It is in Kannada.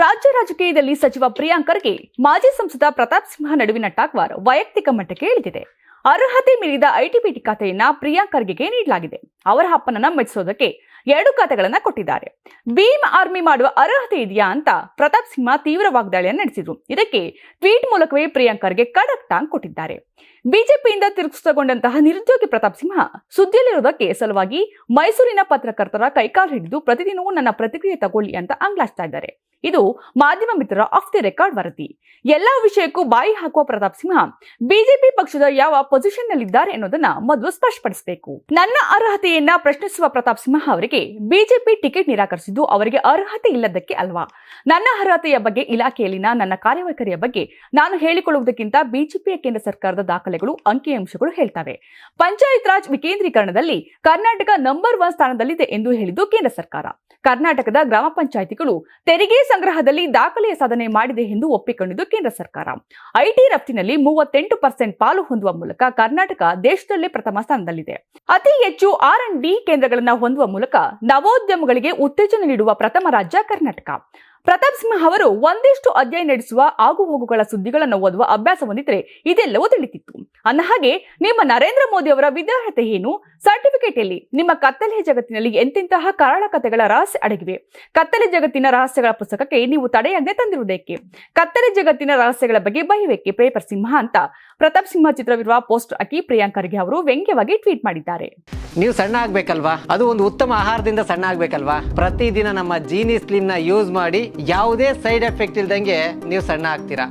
ರಾಜ್ಯ ರಾಜಕೀಯದಲ್ಲಿ ಸಚಿವ ಪ್ರಿಯಾಂಕ್ ಖರ್ಗೆ, ಮಾಜಿ ಸಂಸದ ಪ್ರತಾಪ್ ಸಿಂಹ ನಡುವಿನ ಟಾಕ್ವಾರ್ ವೈಯಕ್ತಿಕ ಮಟ್ಟಕ್ಕೆ ಇಳಿದಿದೆ. ಅರ್ಹತೆ ಮೀರಿದ ಐಟಿಬಿಟಿ ಖಾತೆಯನ್ನ ಪ್ರಿಯಾಂಕ್ ಖರ್ಗೆಗೆ ನೀಡಲಾಗಿದೆ. ಅವರ ಅಪ್ಪನನ್ನ ಮೆಚ್ಚಿಸೋದಕ್ಕೆ ಎರಡು ಖಾತೆಗಳನ್ನ ಕೊಟ್ಟಿದ್ದಾರೆ. ಭೀಮ್ ಆರ್ಮಿ ಮಾಡುವ ಅರ್ಹತೆ ಇದೆಯಾ ಅಂತ ಪ್ರತಾಪ್ ಸಿಂಹ ತೀವ್ರ ವಾಗ್ದಾಳಿಯನ್ನು ನಡೆಸಿದ್ರು. ಇದಕ್ಕೆ ಟ್ವೀಟ್ ಮೂಲಕವೇ ಪ್ರಿಯಾಂಕ್ ಖರ್ಗೆ ಖಡಕ್ ಟಾಂಗ್ ಕೊಟ್ಟಿದ್ದಾರೆ. ಬಿಜೆಪಿಯಿಂದ ತಿರುಗಿಸಗೊಂಡಂತಹ ನಿರುದ್ಯೋಗಿ ಪ್ರತಾಪ್ ಸಿಂಹ ಸುದ್ದಿಯಲ್ಲಿರುವುದಕ್ಕೆ ಸಲುವಾಗಿ ಮೈಸೂರಿನ ಪತ್ರಕರ್ತರ ಕೈಕಾಲು ಹಿಡಿದು ಪ್ರತಿದಿನವೂ ನನ್ನ ಪ್ರತಿಕ್ರಿಯೆ ತಗೊಳ್ಳಿ ಅಂತ ಅಂಗ್ಲಾಚ್ತಾ ಇದ್ದಾರೆ. ಇದು ಮಾಧ್ಯಮ ಮಿತ್ರರ ಆಫ್ ದಿ ರೆಕಾರ್ಡ್ ವರದಿ. ಎಲ್ಲಾ ವಿಷಯಕ್ಕೂ ಬಾಯಿ ಹಾಕುವ ಪ್ರತಾಪ್ ಸಿಂಹ ಬಿಜೆಪಿ ಪಕ್ಷದ ಯಾವ ಪೊಸಿಷನ್ ನಲ್ಲಿದ್ದಾರೆ ಅನ್ನೋದನ್ನ ಮೊದಲು ಸ್ಪಷ್ಟಪಡಿಸಬೇಕು. ನನ್ನ ಅರ್ಹತೆಯನ್ನ ಪ್ರಶ್ನಿಸುವ ಪ್ರತಾಪ್ ಸಿಂಹ ಅವರಿಗೆ ಬಿಜೆಪಿ ಟಿಕೆಟ್ ನಿರಾಕರಿಸಿದ್ದು ಅವರಿಗೆ ಅರ್ಹತೆ ಇಲ್ಲದಕ್ಕೆ ಅಲ್ವಾ? ನನ್ನ ಅರ್ಹತೆಯ ಬಗ್ಗೆ ಇಲಾಖೆಯಲ್ಲಿನ ನನ್ನ ಕಾರ್ಯವೈಖರಿಯ ಬಗ್ಗೆ ನಾನು ಹೇಳಿಕೊಳ್ಳುವುದಕ್ಕಿಂತ ಬಿಜೆಪಿಯ ಕೇಂದ್ರ ಸರ್ಕಾರದ ದಾಖಲೆಗಳು, ಅಂಕಿಅಂಶಗಳು ಹೇಳ್ತವೆ. ಪಂಚಾಯತ್ ರಾಜ್ ವಿಕೇಂದ್ರೀಕರಣದಲ್ಲಿ ಕರ್ನಾಟಕ ನಂಬರ್ ಒನ್ ಸ್ಥಾನದಲ್ಲಿದೆ ಎಂದು ಹೇಳಿದ್ದು ಕೇಂದ್ರ ಸರ್ಕಾರ. ಕರ್ನಾಟಕದ ಗ್ರಾಮ ಪಂಚಾಯಿತಿಗಳು ತೆರಿಗೆ ಸಂಗ್ರಹದಲ್ಲಿ ದಾಖಲೆಯ ಸಾಧನೆ ಮಾಡಿದೆ ಎಂದು ಒಪ್ಪಿಕೊಂಡಿದ್ದು ಕೇಂದ್ರ ಸರ್ಕಾರ. ಐಟಿ ರಫ್ತಿನಲ್ಲಿ ಮೂವತ್ತೆಂಟು ಪರ್ಸೆಂಟ್ ಪಾಲು ಹೊಂದುವ ಮೂಲಕ ಕರ್ನಾಟಕ ದೇಶದಲ್ಲೇ ಪ್ರಥಮ ಸ್ಥಾನದಲ್ಲಿದೆ. ಅತಿ ಹೆಚ್ಚು ಆರ್ ಅಂಡ್ ಡಿ ಕೇಂದ್ರಗಳನ್ನು ಹೊಂದುವ ಮೂಲಕ ನವೋದ್ಯಮಗಳಿಗೆ ಉತ್ತೇಜನ ನೀಡುವ ಪ್ರಥಮ ರಾಜ್ಯ ಕರ್ನಾಟಕ. ಪ್ರತಾಪ್ ಸಿಂಹ ಅವರು ಒಂದಿಷ್ಟು ಅಧ್ಯಯನ ನಡೆಸುವ ಆಗುಹೋಗುಗಳ ಸುದ್ದಿಗಳನ್ನು ಓದುವ ಅಭ್ಯಾಸ ಹೊಂದಿದ್ರೆ ಇದೆಲ್ಲವೂ ತಿಳಿತಿತ್ತು. ಅಂದ ಹಾಗೆ ನಿಮ್ಮ ನರೇಂದ್ರ ಮೋದಿ ಅವರ ವಿದ್ಯಾರ್ಹತೆ ಏನು? ಸರ್ಟಿಫಿಕೇಟ್ ಎಲ್ಲಿ? ನಿಮ್ಮ ಕತ್ತಲೆ ಜಗತ್ತಿನಲ್ಲಿ ಎಂತೆಂತಹ ಕರಾಳ ಕಥೆಗಳ ರಹಸ್ಯ ಅಡಗಿವೆ? ಕತ್ತಲೆ ಜಗತ್ತಿನ ರಹಸ್ಯಗಳ ಪುಸ್ತಕಕ್ಕೆ ನೀವು ತಡೆಯಾಗದೆ ತಂದಿರುವುದಕ್ಕೆ ಕತ್ತಲೆ ಜಗತ್ತಿನ ರಹಸ್ಯಗಳ ಬಗ್ಗೆ ಬಹಿವೇಕೆ ಪೇಪರ್ ಸಿಂಹ ಅಂತ ಪ್ರತಾಪ್ ಸಿಂಹ ಚಿತ್ರವಿರುವ ಪೋಸ್ಟ್ ಹಾಕಿ ಪ್ರಿಯಾಂಕ್ ಖರ್ಗೆ ಅವರು ವ್ಯಂಗ್ಯವಾಗಿ ಟ್ವೀಟ್ ಮಾಡಿದ್ದಾರೆ. ನೀವು ಸಣ್ಣ ಆಗ್ಬೇಕಲ್ವಾ? ಅದು ಒಂದು ಉತ್ತಮ ಆಹಾರದಿಂದ ಸಣ್ಣ ಆಗ್ಬೇಕಲ್ವಾ? ಪ್ರತಿದಿನ ನಮ್ಮ ಜೀನಿ ಸ್ಲಿಮ್ನ ಯೂಸ್ ಮಾಡಿ ಯಾವುದೇ ಸೈಡ್ ಎಫೆಕ್ಟ್ ಇಲ್ದಂಗೆ ನೀವು ಸಣ್ಣ ಆಗ್ತೀರಾ?